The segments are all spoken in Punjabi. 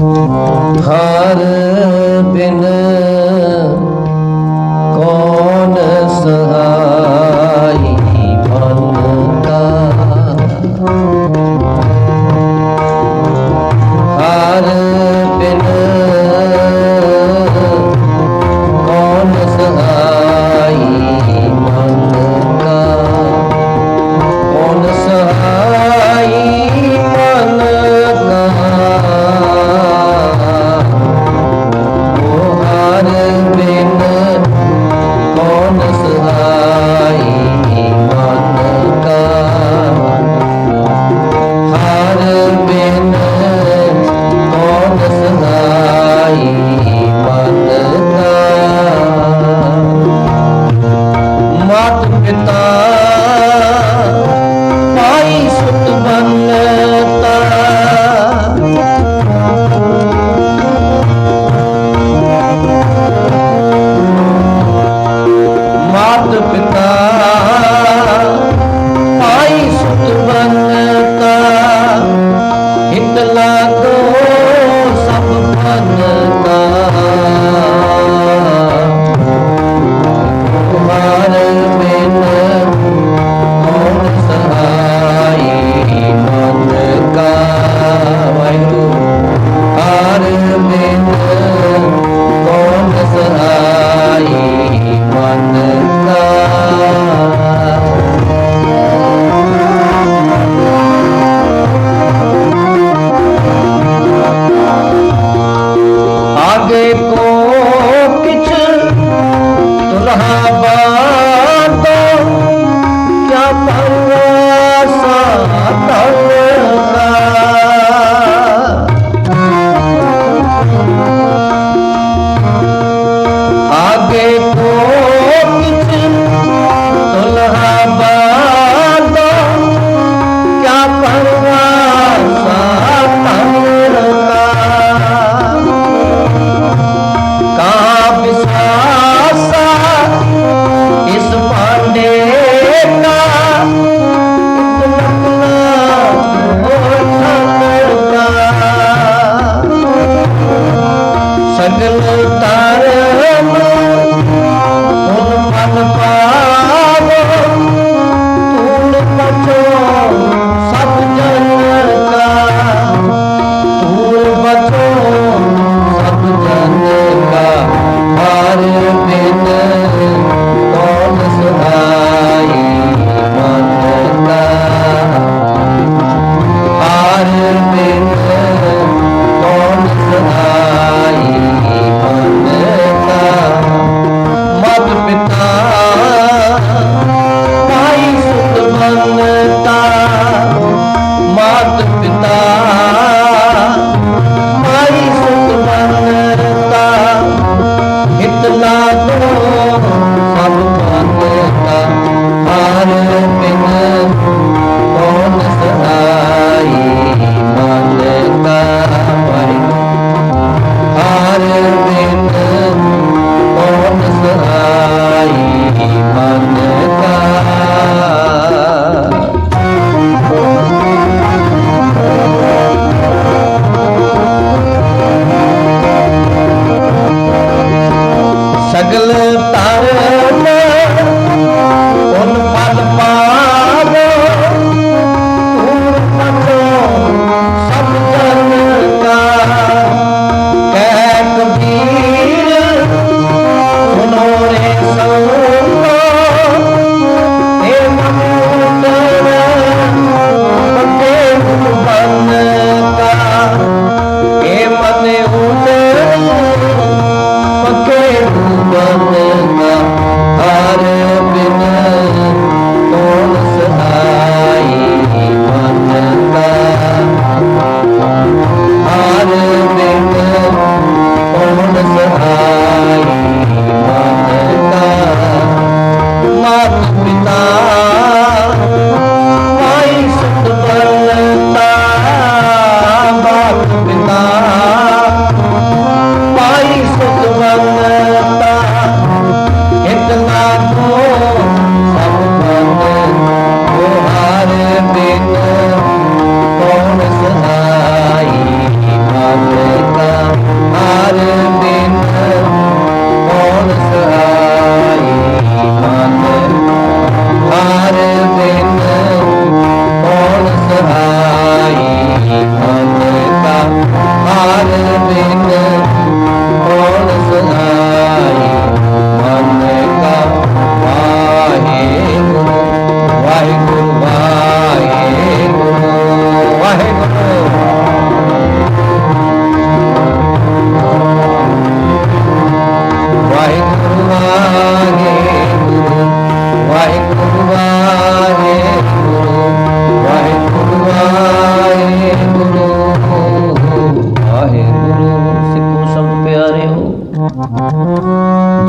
हर 하 ਬੋਲਾ ਤੋ ਸਭ ਪਾਤੇ ਕਾ ਹਾਰ ਬਿਨ ਕੌਣ ਸਦਾਈ ਮਨ ਕਾ ਪਰਿ ਹਾਰ ਬਿਨ ਕੌਣ ਸਦਾਈ ਮਨ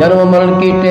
ਜਨਮ ਮਰਨ ਕੀਟੇ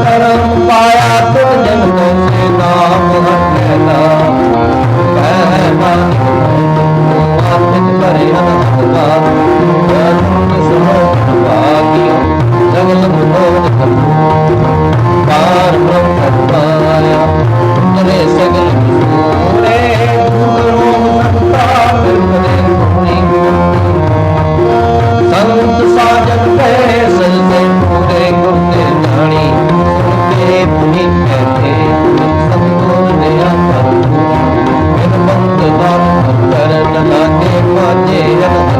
ਕਰਮ ਪਾਇਆ ਤੋ ਜਨ ਤੇ ਨਾਮ ਹਟੇਨਾ ਕਹਿ ਮਨ ਮਨ ਭਰੇ ਹੱਥ ਦਾ 谢谢一下